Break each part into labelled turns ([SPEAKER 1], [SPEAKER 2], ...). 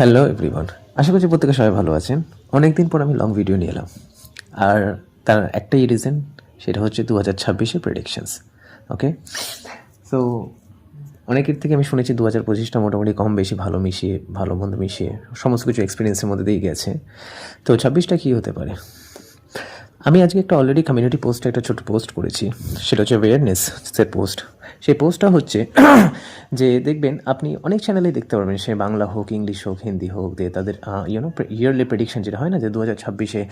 [SPEAKER 1] Hello everyone আশা করছি প্রত্যেকে সবাই ভালো আছেন। অনেক দিন পর আমি লং ভিডিও নিয়ে এলাম। আর তার একটাই রিজন সেটা হচ্ছে দু হাজার ছাব্বিশের প্রেডিকশানস ওকে সো অনেকের থেকে আমি শুনেছি দু হাজার পঁচিশটা মোটামুটি কম বেশি ভালো মিশিয়ে, ভালো মন্দ মিশিয়ে, সমস্ত কিছু এক্সপিরিয়েন্সের মধ্যে দিয়ে গেছে। তো ছাব্বিশটা কী হতে পারে? আমি আজকে একটা অলরেডি কমিউনিটি পোস্টে একটা ছোট পোস্ট করেছি। সেটা হচ্ছে অ্যাওয়ারনেস সেট পোস্ট সেই পোস্টটা হচ্ছে যে দেখবেন, আপনি অনেক চ্যানেলেই দেখতে পারবেন। সে বাংলা হোক ইংলিশ হোক হিন্দি হোক দিয়ে তাদের ইউনো ইয়ারলি প্রেডিকশন যেটা হয় না, যে দু হাজার ছাব্বিশে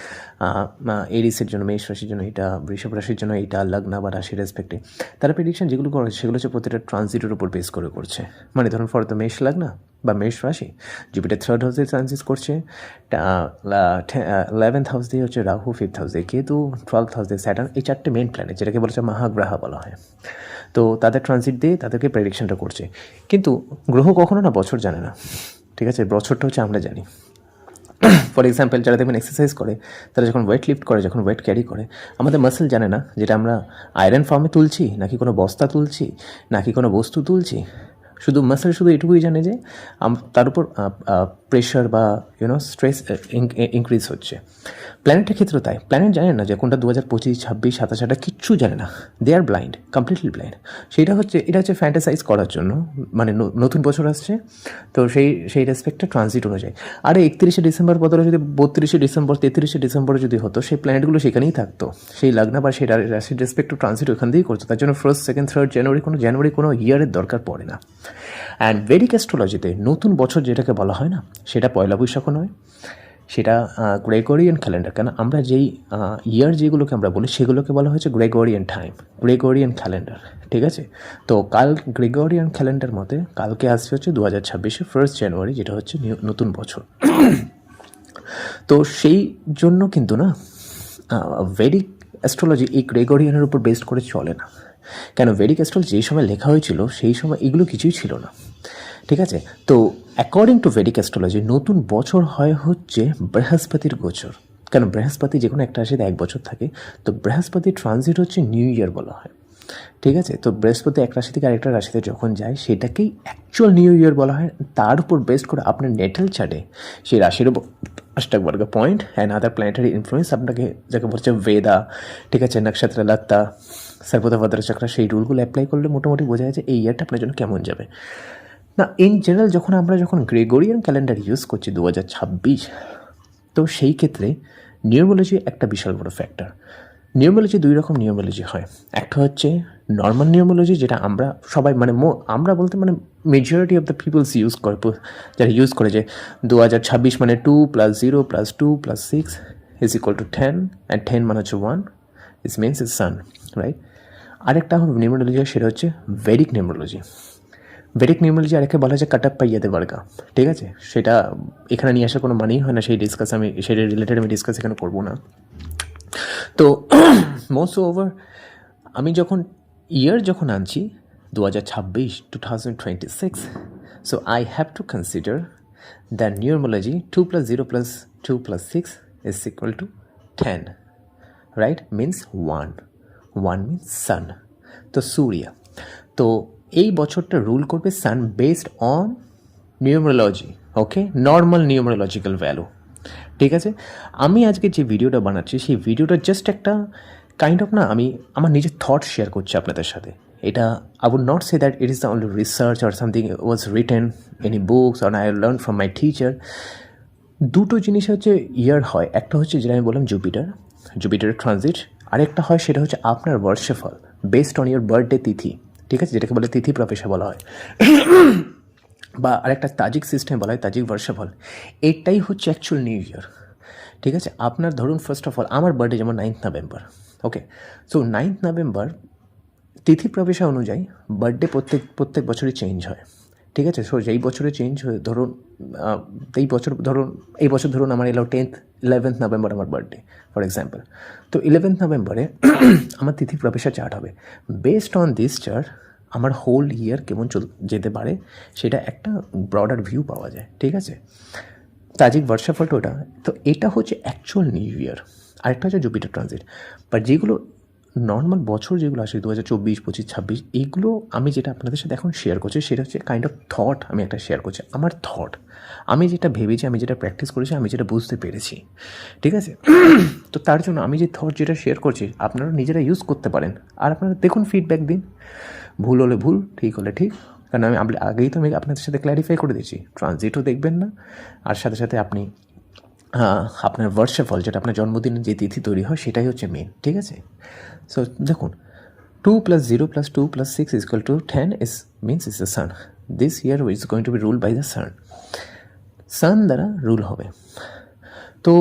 [SPEAKER 1] এরিসের জন্য, মেষ রাশির জন্য, এটা বৃষভ রাশির জন্য, এটা লগ্না বা রাশির রেসপেক্টে তারা প্রেডিকশন যেগুলো করে সেগুলো হচ্ছে প্রতিটা ট্রানজিটের উপর বেস করে করছে। মানে ধরুন ফর দ্য মেষ লগ্না বা মেষ রাশি জুপিটার থার্ড হাউসে ট্রানজিট করছে ইলেভেন্থ হাউস দিয়ে হচ্ছে রাহু ফিফথ হাউস দিয়ে কেতু টুয়েলথ হাউস দিয়ে স্যাটার্ন এই চারটে মেন প্ল্যানেট যেটাকে বলেছে মহাগ্রহ বলা হয়। তো তাদের ট্রানজিট দিয়ে তাদেরকে প্রেডিকশনটা করছে। কিন্তু গ্রহ কখনো না বছর জানে না, ঠিক আছে? বছরটা হচ্ছে আমরা জানি। ফর এক্সাম্পল যারা দেখবেন এক্সারসাইজ করে, তারা যখন ওয়েট লিফট করে, যখন ওয়েট ক্যারি করে, আমাদের মাসেল জানে না যেটা আমরা আয়রন ফর্মে তুলছি, নাকি কোনো বস্তা তুলছি, নাকি কোনো বস্তু তুলছি শুধু মাসেল শুধু এটুকুই জানে যে তার উপর প্রেশার বা ইউনো স্ট্রেস ইনক্রিজ হচ্ছে। প্ল্যানেটের ক্ষেত্রেও তাই। প্ল্যানেট জানে না যে, কোনটা দু হাজার পঁচিশ, ছাব্বিশ, সাতাশ আটা কিচ্ছু জানে না। They are blind completely blind সেইটা হচ্ছে, এটা হচ্ছে ফ্যান্টাসাইজ করার জন্য। মানে নতুন বছর আসছে, তো সেই সেই রেসপেক্টে ট্রানজিট অনুযায়ী। আর একত্রিশে ডিসেম্বর বদলে যদি বত্রিশে ডিসেম্বর, তেত্রিশে ডিসেম্বরে যদি হতো, সেই প্ল্যানেটগুলো সেখানেই থাকতো। সেই লগ্ন বা সেই রেসপেক্ট টু ট্রানজিট ওখান দিয়েই করতো। তার জন্য ফার্স্ট সেকেন্ড থার্ড জানুয়ারি কোনো জানুয়ারি কোনো ইয়ারের দরকার পড়ে না। অ্যান্ড ভেরিক অ্যাস্ট্রোলজিতে নতুন বছর যেটাকে বলা হয় না, সেটা পয়লা বৈশাখও নয়, সেটা গ্রেগোরিয়ান ক্যালেন্ডার কেন? আমরা যেই ইয়ার যেগুলোকে আমরা বলি, সেগুলোকে বলা হয়েছে গ্রেগোরিয়ান টাইম গ্রেগোরিয়ান ক্যালেন্ডার ঠিক আছে? তো কাল গ্রেগোরিয়ান ক্যালেন্ডার মতে কালকে আসছে হচ্ছে দু হাজার ছাব্বিশে ফার্স্ট জানুয়ারি যেটা হচ্ছে নতুন বছর। তো সেই জন্য কিন্তু না ভেরিক অ্যাস্ট্রোলজি এই গ্রেগরিয়ানের উপর বেসড করে চলে না। কেন ভেরিক অ্যাস্ট্রোলজি যেই সময় লেখা হয়েছিল, সেই সময় এগুলো কিছুই ছিল না। ঠিক আছে? তো অ্যাকর্ডিং টু ভেরিক অ্যাস্ট্রোলজি নতুন বছর হয় হচ্ছে বৃহস্পতির গোচর। কেন বৃহস্পতি যে কোনো একটা রাশিতে এক বছর থাকে, তো বৃহস্পতি ট্রানজিট হচ্ছে নিউ ইয়ার বলা হয়। ঠিক আছে? তো বৃহস্পতি এক রাশি থেকে আরেকটা রাশিতে যখন যায়, সেটাকেই অ্যাকচুয়াল নিউ ইয়ার বলা হয়। তার উপর বেস্ট করে আপনার নেটাল চার্টে সেই রাশির উপর অষ্টাক বর্গ point and other planetary influence আপনাকে যাকে বলছে বেদা ঠিক আছে? নক্ষত্র লত্তা সর্বদা চক্র সেই রুলগুলো অ্যাপ্লাই করলে মোটামুটি বোঝা যায় যে এই ইয়ারটা আপনার জন্য কেমন যাবে। না ইন জেনারেল যখন আমরা যখন গ্রেগোরিয়ান ক্যালেন্ডার ইউজ করছি দু হাজার ছাব্বিশ, তো সেই ক্ষেত্রে নিউমোলজি একটা বিশাল বড় ফ্যাক্টর নিউমোলজি দুই রকম নিউরোলজি হয়। একটা হচ্ছে নর্মাল নিউরোলজি যেটা আমরা সবাই মানে মো- আমরা বলতে মানে majority of the peoples use করে যারা ইউজ করে যে দু হাজার ছাব্বিশ মানে two plus zero plus two plus six is equal to ten and ten মানে হচ্ছে one is means is sun right আরেকটা নিউরোলজি সেটা হচ্ছে ভেরিক নিউরোলজি ভেরিক নিউমোলজি আরেককে বলা যায় কাটাপ্পা ইয়াদের বার্গা ঠিক আছে? সেটা এখানে নিয়ে আসার কোনো মানেই হয় না, সেই ডিসকাস আমি সেটা রিলেটেড আমি ডিসকাস এখানে করব না। তো মোস্ট ওভার আমি যখন ইয়ার যখন আনছি দু হাজার ছাব্বিশ two thousand twenty six so I have to consider the numerology two plus zero plus two plus six is equal to ten right means one one means sun তো সূর্য। তো এই বছরটা রুল করবে sun based on numerology okay normal numerological value ঠিক আছে? আমি আজকে যে ভিডিওটা বানাচ্ছি, সেই ভিডিওটা জাস্ট একটা কাইন্ড অফ না, আমি আমার নিজের থট শেয়ার করছি আপনাদের সাথে। এটা I would not say that it is the only research or something was written any books or I learn from my teacher দুটো জিনিস হচ্ছে ইয়ার হয়। একটা হচ্ছে যেটা আমি বললাম জুপিটার জুপিটারের ট্রানজিট আরেকটা হয়, সেটা হচ্ছে আপনার বর্ষফল বেসড অন ইয়ার বার্থডে তিথি, ঠিক আছে? যেটাকে বলে তিথি প্রফেশা বলা হয়। বা আরেকটা তাজিক সিস্টেম বলা হয়, তাজিক বর্ষফল। এটাই হচ্ছে অ্যাকচুয়াল নিউ ইয়ার ঠিক আছে? আপনার ধরুন ফার্স্ট অফ অল আমার বার্থডে যেমন ninth November okay so ninth November তিথি প্রবেশা অনুযায়ী বার্থডে প্রত্যেক প্রত্যেক বছরই চেঞ্জ হয়। ঠিক আছে? সো যেই বছরে চেঞ্জ হয়ে, ধরুন এই বছর, ধরুন, এই বছর ধরুন আমার এলো টেন্থ ইলেভেন্থ নভেম্বর আমার বার্থডে ফর এক্সাম্পল তো ইলেভেন্থ নভেম্বরে আমার তিথি প্রবেশা চার্ট হবে। বেসড অন দিস চার্ট আমার হোল ইয়ার কেমন চল, যেতে পারে, সেটা একটা ব্রডার ভিউ পাওয়া যায়, ঠিক আছে? তাজিক বর্ষাফল ওটা। তো এটা হচ্ছে অ্যাকচুয়াল নিউ ইয়ার আরেকটা হচ্ছে জুপিটার ট্রানজিট বাট যেগুলো নর্মাল বছর যেগুলো আসে দু হাজার চব্বিশ, পঁচিশ, ছাব্বিশ এইগুলো আমি যেটা আপনাদের সাথে এখন শেয়ার করছি, সেটা হচ্ছে কাইন্ড অফ থট আমি একটা শেয়ার করছি, আমার থট আমি যেটা ভেবেছি, আমি যেটা প্র্যাকটিস করেছি, আমি যেটা বুঝতে পেরেছি। ঠিক আছে? তো তার জন্য আমি যে থট যেটা শেয়ার করছি, আপনারা নিজেরা ইউজ করতে পারেন। আর আপনারা দেখুন ফিডব্যাক দিন। ভুল হলে ভুল, ঠিক হলে ঠিক। কারণ আমি আগেই তো আমি আপনাদের সাথে ক্ল্যারিফাই করে দিয়েছি। ট্রানজিটও দেখবেন না। আর সাথে সাথে আপনি আপনার বর্ষফল যেটা আপনার জন্মদিনের যে তিথি তৈরি হয়, সেটাই হচ্ছে মেন ঠিক আছে? সো দেখুন two plus zero plus two plus six is equal to ten is means is the sun this year is going to be rule by the sun sun দ্বারা রুল হবে। তো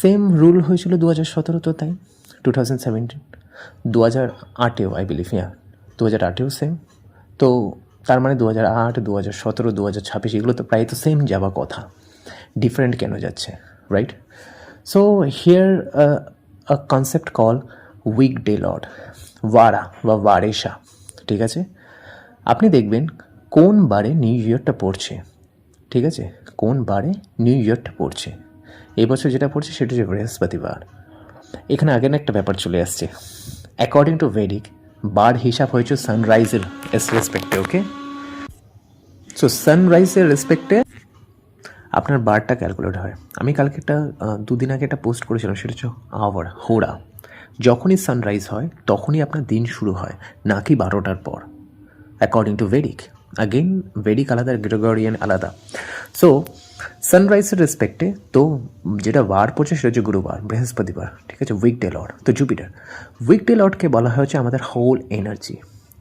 [SPEAKER 1] সেম রুল হয়েছিল দু হাজার সতেরো তো, তাই? টু থাউজেন্ড সেভেন্টিন দু হাজার আটেও আই বিলিভ ইয়া দু হাজার আটেও সেম তো, তার মানে দু হাজার আট দু হাজার সতেরো দু হাজার ছাব্বিশ, এগুলো তো প্রায় তো সেম যাওয়া কথা। ডিফারেন্ট কেন যাচ্ছে? Right so here uh concept call weekday lord ওয়ারা বা ওয়ারেশা ঠিক আছে? আপনি দেখবেন কোন বারে নিউ ইয়ারটা পড়ছে। ঠিক আছে? কোন বারে নিউ ইয়ারটা পড়ছে। এই বছর যেটা পড়ছে সেটা হচ্ছে বৃহস্পতিবার। এখানে আগের একটা ব্যাপার চলে আসছে। অ্যাকর্ডিং টু ভেডিক বার হিসাব হয়েছে সানরাইজের এস রেসপেক্টে ওকে সো সানরাইজের রেসপেক্টে আপনার বারটা ক্যালকুলেট হয়। আমি কালকে একটা দুদিন আগে একটা পোস্ট করেছিলাম, সেটা হচ্ছে আওয়ার হোড়া যখনই সানরাইজ হয়, তখনই আপনার দিন শুরু হয়, নাকি বারোটার পর। According to Vedic again Vedic আলাদা গ্রেগরিয়ান আলাদা। সো সানরাইজের রেসপেক্টে তো যেটা বার পড়ছে, সেটা হচ্ছে গুরুবার, বৃহস্পতিবার, ঠিক আছে? উইকডে লর্ড তো জুপিটার উইকডে লর্ডকে বলা হচ্ছে আমাদের হোল এনার্জি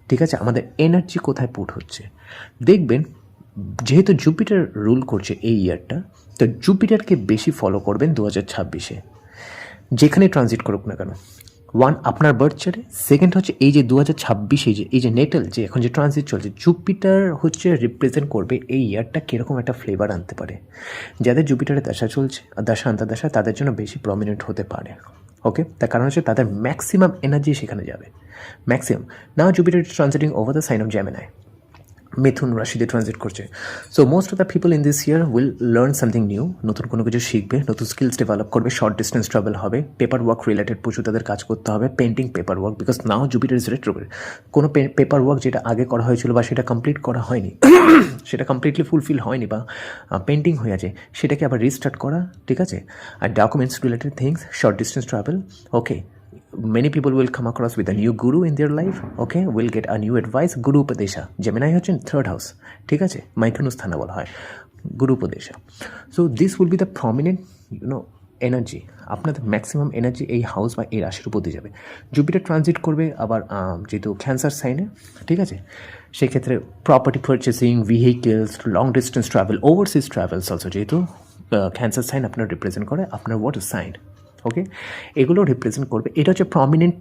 [SPEAKER 1] ঠিক আছে? আমাদের এনার্জি কোথায় পুট হচ্ছে? দেখবেন যেহেতু জুপিটার রুল করছে এই ইয়ারটা তো জুপিটারকে বেশি ফলো করবেন দু হাজার ছাব্বিশে। যেখানে ট্রানজিট করুক না কেন। ওয়ান আপনার বার্থ চার্টে সেকেন্ড হচ্ছে এই যে দু হাজার ছাব্বিশে যে এই যে নেটেল যে এখন যে ট্রানজিট চলছে জুপিটার হচ্ছে রিপ্রেজেন্ট করবে এই ইয়ারটা কীরকম একটা ফ্লেভার আনতে পারে। যাদের জুপিটারের দশা চলছে, দশা আন্তর্দশা তাদের জন্য বেশি প্রমিনেন্ট হতে পারে। ওকে তার কারণ হচ্ছে তাদের ম্যাক্সিমাম এনার্জি সেখানে যাবে। Maximum now Jupiter transiting over the sign of Gemini মিথুন রাশিতে ট্রানজিট করছে। So most of the people in this year will learn something new নতুন কোনো কিছু শিখবে, নতুন স্কিলস ডেভেলপ করবে শর্ট ডিস্টেন্স ট্রাভেল হবে পেপার ওয়ার্ক রিলেটেড প্রচুর তাদের কাজ করতে হবে pending paper work because now Jupiter is retrograde কোনো পেপার ওয়ার্ক যেটা আগে করা হয়েছিল বা সেটা কমপ্লিট করা হয়নি, সেটা কমপ্লিটলি ফুলফিল হয়নি বা পেন্টিং হয়ে আছে, সেটাকে আবার রিস্টার্ট করা, ঠিক আছে? আর documents related things short distance travel okay many people will come across with a new guru in their life, okay? Will get a new guru উপদেশা জেমিনাই হচ্ছেন থার্ড হাউস ঠিক আছে? মাইথুনুস্থানা বলা হয় গুরু উপদেশা so this will be the prominent you know energy আপনাদের maximum energy এই হাউস বা এই রাশির উপর দিয়ে যাবে। জুপিটার ট্রানজিট করবে, আবার যেহেতু ক্যান্সার সাইনে ঠিক আছে? সেক্ষেত্রে property purchasing vehicles long distance travel overseas travels also যেহেতু ক্যান্সার সাইন আপনার রিপ্রেজেন্ট করে, আপনার ওয়াটার সাইন ওকে এগুলো রিপ্রেজেন্ট করবে। এটা হচ্ছে প্রমিনেন্ট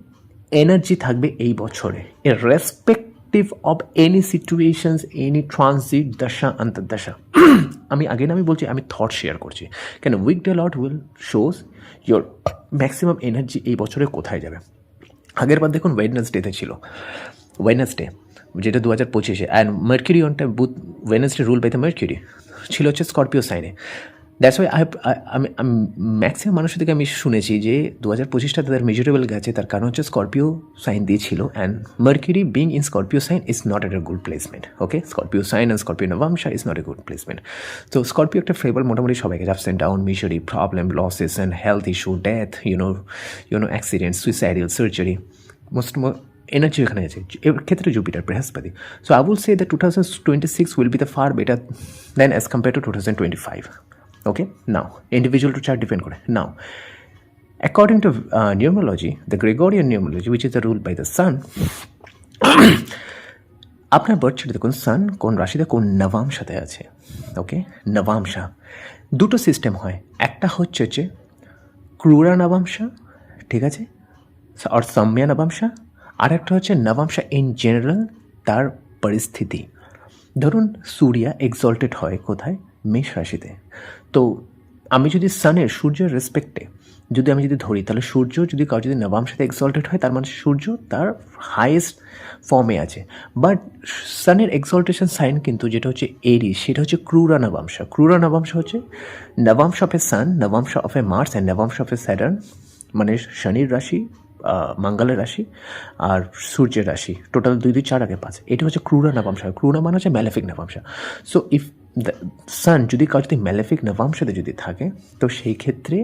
[SPEAKER 1] এনার্জি থাকবে এই বছরে। এর respective of any situations any transit দশা, অন্তর্দশা। আমি আগে আমি বলছি, আমি থট শেয়ার করছি। কেন? Weekday lord will shows your maximum energy এই বছরে কোথায় যাবে? আগের বার দেখুন ওয়েডনেসডেতে ছিল। ওয়েডনেসডে যেটা দু হাজার পঁচিশে and Mercury অনটা Budh Wednesday rule by the Mercury ছিল হচ্ছে Scorpio sign that's why I আমি ম্যাক্সিমাম মানুষের থেকে আমি শুনেছি যে দু হাজার পঁচিশটা তাদের মেজরেবল গেছে, তার কারণ হচ্ছে স্করপিও সাইন দিয়েছিল and Mercury being in Scorpio sign is not at a good placement okay Scorpio sign and Scorpio নবামশা is not a good placement তো স্করপিও একটা ফ্লেভার মোটামুটি সবাইকে ups and down misery problem losses and health issue death you know you know accident suicidal surgery most energy এখানে আছে, এর ক্ষেত্রে Jupiter বৃহস্পতি। So I will say the two thousand twenty six will be the far better then as compare to two thousand twenty five okay now individual to chart depend করে now According to uh, numerology, the Gregorian numerology, which is rule by the sun, আপনার birth চার্টে দেখুন সান কোন রাশিতে কোন নবাংশাতে আছে ওকে নবাংশা দুটো system হয় একটা হচ্ছে হচ্ছে ক্রুরা নবাংশা ঠিক আছে আর সম্যা নবাংশা আর একটা হচ্ছে নবাংশা ইন জেনারেল তার পরিস্থিতি ধরুন সূর্যা এক্সল্টেড হয় কোথায় মেষ রাশিতে। তো আমি যদি সানের সূর্যের রেসপেক্টে যদি আমি যদি ধরি, তাহলে সূর্য যদি কারও যদি নবাংশাতে এক্সল্টেড হয়, তার মানে সূর্য তার হাইয়েস্ট ফর্মে আছে। বাট সানের এক্সল্টেশন সাইন কিন্তু যেটা হচ্ছে এরি সেটা হচ্ছে ক্রুরা নবাংশা। ক্রুরা নবাংশা হচ্ছে নবাংশ of a sun নবাংশ of a Mars and নবাংশ of a Saturn মানে শনির রাশি মঙ্গলের রাশি আর সূর্যের রাশি। টোটাল দুই দুই, চার আগে পাঁচ। এটা হচ্ছে ক্রুরা নবাংশ। ক্রুরা মানে হচ্ছে ম্যালেফিক নবাংশ। সো ইফ সান যদি কারও যদি ম্যালেফিক নবাম সাথে যদি থাকে, তো সেই ক্ষেত্রে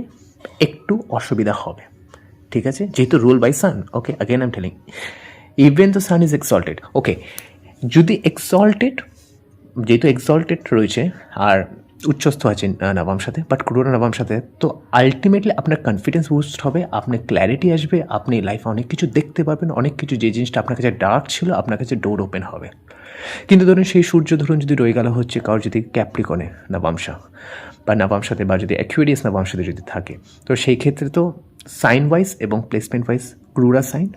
[SPEAKER 1] একটু অসুবিধা হবে। ঠিক আছে? যেহেতু rule by sun okay again am telling even the sun is exalted okay যদি এক্সল্টেড যেহেতু এক্সল্টেড রয়েছে, আর উচ্চস্থ আছেন নবাম সাথে বাট ক্রুরা নবাম সাথে। তো আলটিমেটলি আপনার কনফিডেন্স বুস্ট হবে আপনার ক্ল্যারিটি আসবে, আপনি লাইফে অনেক কিছু দেখতে পারবেন, অনেক কিছু যে জিনিসটা আপনার কাছে ডার্ক ছিল, আপনার কাছে ডোর ওপেন হবে। কিন্তু ধরুন সেই সূর্য ধরুন যদি রয়ে গেল হচ্ছে কারোর যদি ক্যাপ্রিকনে নবাংশা বা নবাংশাতে বা যদি অ্যাকুয়ারিয়াস নবাংশাতে যদি থাকে, তো সেই ক্ষেত্রে তো সাইন ওয়াইজ এবং প্লেসমেন্ট ওয়াইজ ক্রুরা সাইন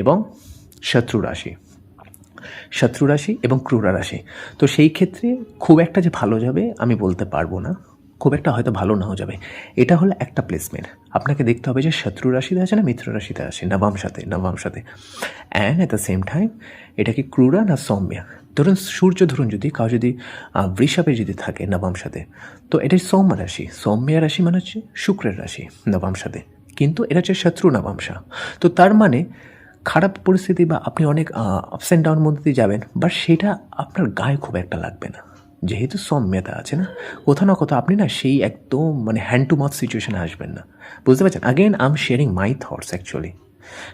[SPEAKER 1] এবং শত্রু রাশি। শত্রু রাশি এবং ক্রুরা রাশি। তো সেই ক্ষেত্রে খুব একটা যে ভালো যাবে আমি বলতে পারব না। খুব একটা হয়তো ভালো নাও যাবে। এটা হলো একটা প্লেসমেন্ট আপনাকে দেখতে হবে যে শত্রু রাশিতে আছে না মিত্র রাশিতে আছে, নবাম সাথে নবাম সাথে। And at the same time এটা কি ক্রুরা না সৌম্যা? ধরুন সূর্য ধরুন যদি, কাউ যদি বৃষভে যদি থাকে নবাম সাথে, তো এটা সৌম্য রাশি। সৌম্যা রাশি মানে হচ্ছে শুক্রের রাশি নবাম সাথে। কিন্তু এটা হচ্ছে শত্রু নবাংশা তো তার মানে খারাপ পরিস্থিতি বা আপনি অনেক আপস অ্যান্ড ডাউন মধ্যে দিয়ে যাবেন বাট সেটা আপনার গায়ে খুব একটা লাগবে না। যেহেতু সৌম্যতা আছে না, কোথাও না কোথাও আপনি না সেই একদম মানে হ্যান্ড টু মাউথ সিচুয়েশানে আসবেন না। বুঝতে পারছেন? Again I am sharing my thoughts actually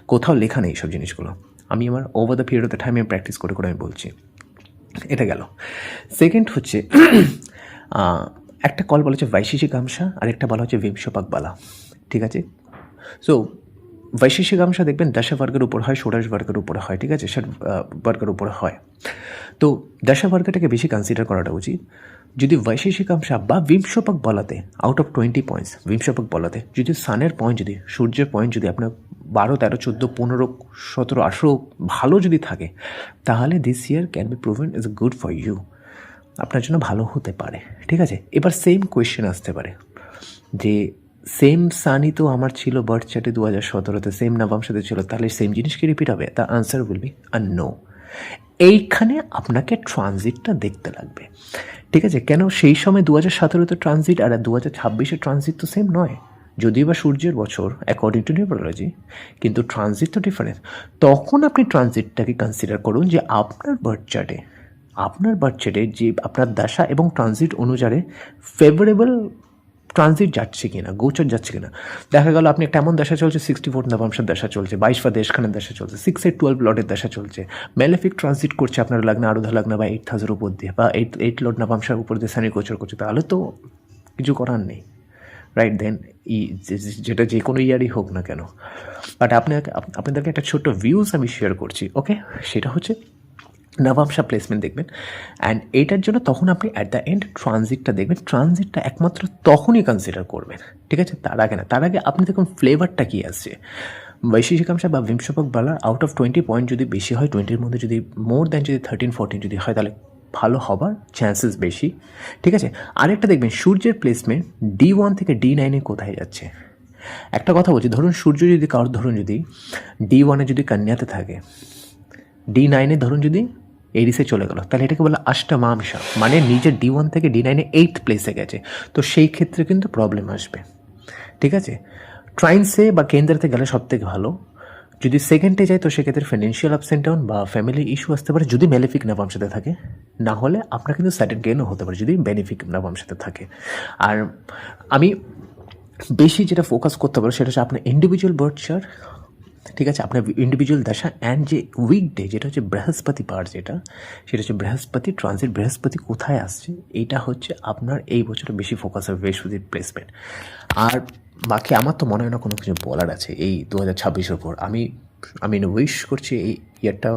[SPEAKER 1] কোথাও লেখা নেই সব জিনিসগুলো। আমি আমার over the period of the time আমি প্র্যাকটিস করে করে আমি বলছি। এটা গেল। সেকেন্ড হচ্ছে একটা কল বলা হচ্ছে বৈশেষিক আমসা আর একটা বলা হচ্ছে বিংশপাক বালা। ঠিক আছে? সো আমসা দেখবেন দশা বর্গের উপর হয়, ষোড়শ বর্গের উপরে হয়, ঠিক আছে? ষাট বর্গের উপরে হয়। তো দশা বর্গটাকে বেশি কনসিডার করাটা উচিত। যদি বৈশেষিক আমসা বা বিংশপাক বলাতে আউট অফ টোয়েন্টি পয়েন্টস বিংশপাক বলাতে, যদি সানের পয়েন্ট যদি, সূর্যের পয়েন্ট যদি আপনার বারো, তেরো, চোদ্দ, পনেরো, সতেরো, আঠেরো ভালো যদি থাকে, তাহলে this year can be proven is good for you আপনার জন্য ভালো হতে পারে, ঠিক আছে? এবার সেম কোয়েশ্চেন আসতে পারে, যে সেম সানই তো আমার ছিল বার্থ চার্টে দু হাজার সতেরোতে সেম নাবাম সাথে ছিল, তাহলে সেম জিনিস কি রিপিট হবে? তা আনসার উইল বি আর নো এইখানে আপনাকে ট্রানজিটটা দেখতে লাগবে। ঠিক আছে, কেন সেই সময় দু হাজার সতেরোতে ট্রানজিট আর দু হাজার ছাব্বিশে ট্রানজিট তো সেম নয়। যদিও বা সূর্যের বছর অ্যাকর্ডিং টু নিউরোলজি কিন্তু ট্রানজিট তো ডিফারেন্স তখন আপনি ট্রানজিটটাকে কনসিডার করুন যে আপনার বার্থ চার্টে আপনার বার্থ চার্টে যে আপনার দশা এবং ট্রানজিট অনুসারে ফেভারেবল ট্রানজিট যাচ্ছে কিনা, গোচর যাচ্ছে কিনা। দেখা গেল আপনি একটা এমন দশা চলছে সিক্সটি ফোর নবাংশের দশা চলছে বাইশ বা দেশখানের দশা চলছে সিক্স এইট টুয়েলভ লটের দশা চলছে। ম্যালেফিক ট্রানজিট করছে আপনার লাগনা, আরোধা লাগনা বা এইট থাউজেন্ড উপর দিয়ে, বা এইট এইট লট নবাংশের উপর দিয়ে সানি গোচর করছে। তাহলে তো কিছু করার নেই রাইট দেন ই যেটা যে কোনো ইয়ারই হোক না কেন। বাট আপনাকে আপনাদেরকে একটা ছোট্ট ভিউজ আমি শেয়ার করছি ওকে সেটা হচ্ছে নবাংশা প্লেসমেন্ট দেখবেন। অ্যান্ড এইটার জন্য তখন আপনি অ্যাট দ্য এন্ড ট্রানজিটটা দেখবেন। ট্রানজিটটা একমাত্র তখনই কনসিডার করবেন। ঠিক আছে? তার আগে না। তার আগে আপনি দেখুন ফ্লেভারটা কী আসছে বৈশিষ্ট্যাংশ বা বিংশপক বলার আউট অফ টোয়েন্টি পয়েন্ট যদি বেশি হয় টোয়েন্টির মধ্যে যদি মোর দ্যান যদি থার্টিন ফোরটিন যদি হয়, তাহলে ভালো হবার চান্সেস বেশি। ঠিক আছে? আরেকটা দেখবেন, সূর্যের প্লেসমেন্ট ডি ওয়ান থেকে ডি নাইনে কোথায় যাচ্ছে? একটা কথা বলছি, ধরুন সূর্য যদি, কারোর ধরুন যদি ডি ওয়ানে যদি কন্যাতে থাকে ডি নাইনে ধরুন যদি এরিসে চলে গেল। তাহলে এটাকে বলে অষ্টমাংশা। মানে নিজের ডি ওয়ান থেকে ডি নাইনে এইথ প্লেসে গেছে। তো সেই ক্ষেত্রে কিন্তু প্রবলেম আসবে। ঠিক আছে? ট্রাইন্সে বা কেন্দ্রতে গেলে সব থেকে ভালো। যদি সেকেন্ডে যায়, তো সেক্ষেত্রে ফিনান্সিয়াল আপস অ্যান্ড ডাউন বা ফ্যামিলি ইস্যু আসতে পারে। যদি বেনিফিক নবাংশাতে থাকে, না হলে আপনার কিন্তু সাইডেড গেনও হতে পারে যদি বেনিফিক নবাংশাতে থাকে। আর আমি বেশি যেটা ফোকাস করতে পারো সেটা হচ্ছে আপনার ইন্ডিভিজুয়াল বার্থ চার্ট ঠিক আছে? আপনার ইন্ডিভিজুয়াল দশা অ্যান্ড যে উইকডে যেটা হচ্ছে বৃহস্পতি পার যেটা, সেটা হচ্ছে বৃহস্পতি ট্রানজিট বৃহস্পতি কোথায় আসছে? এটা হচ্ছে আপনার এই বছরে বেশি ফোকাস হবে বৃহস্পতির প্লেসমেন্ট আর বাকি আমার তো মনে হয় না কোনো কিছু বলার আছে এই দু হাজার ছাব্বিশের উপর। আমি আমি উইশ করছি এই ইয়ারটা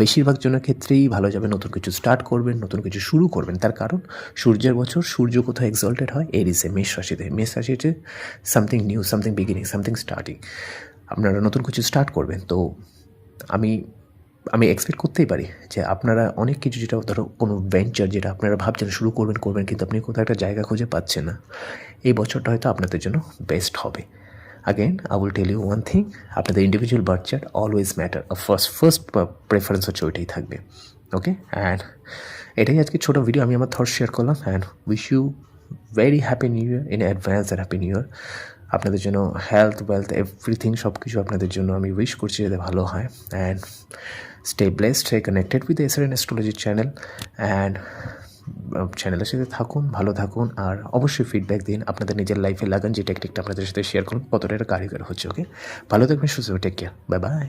[SPEAKER 1] বেশিরভাগ জনের ক্ষেত্রেই ভালো যাবে, নতুন কিছু স্টার্ট করবেন, নতুন কিছু শুরু করবেন। তার কারণ সূর্যের বছর সূর্য কোথাও এক্সল্টেড হয়? এরিসে মেষ রাশিতে। মেষ রাশি হচ্ছে something new something beginning something starting আপনারা নতুন কিছু স্টার্ট করবেন, তো আমি আমি এক্সপেক্ট করতেই পারি যে আপনারা অনেক কিছু যেটা ধরো কোনো ভেঞ্চার যেটা আপনারা ভাবছেন শুরু করবেন করবেন, কিন্তু আপনি কোথাও একটা জায়গা খুঁজে পাচ্ছেন না। এই বছরটা হয়তো আপনাদের জন্য বেস্ট হবে। Again I will tell you one thing আপনাদের individual birth chart always matter first first preference হচ্ছে ওইটাই থাকবে। ওকে অ্যান্ড এটাই আজকে ছোটো ভিডিও আমি আমার থট শেয়ার করলাম। And wish you very happy new year in advance and happy new year আপনাদের জন্য হেলথ ওয়েলথ এভরিথিং সব কিছু আপনাদের জন্য আমি উইশ করছি যাতে ভালো হয়। And stay blessed stay connected with S R N অ্যাস্ট্রোলজির channel and চ্যানেলের সাথে থাকুন, ভালো থাকুন, আর অবশ্যই ফিডব্যাক দিন। আপনাদের নিজের লাইফে লাগান, যে টেকনিকটা আপনাদের সাথে শেয়ার করুন, কতটা কারিগর হচ্ছে ওকে ভালো থাকবেন, সুস্থ টেক কেয়ার বাই বাই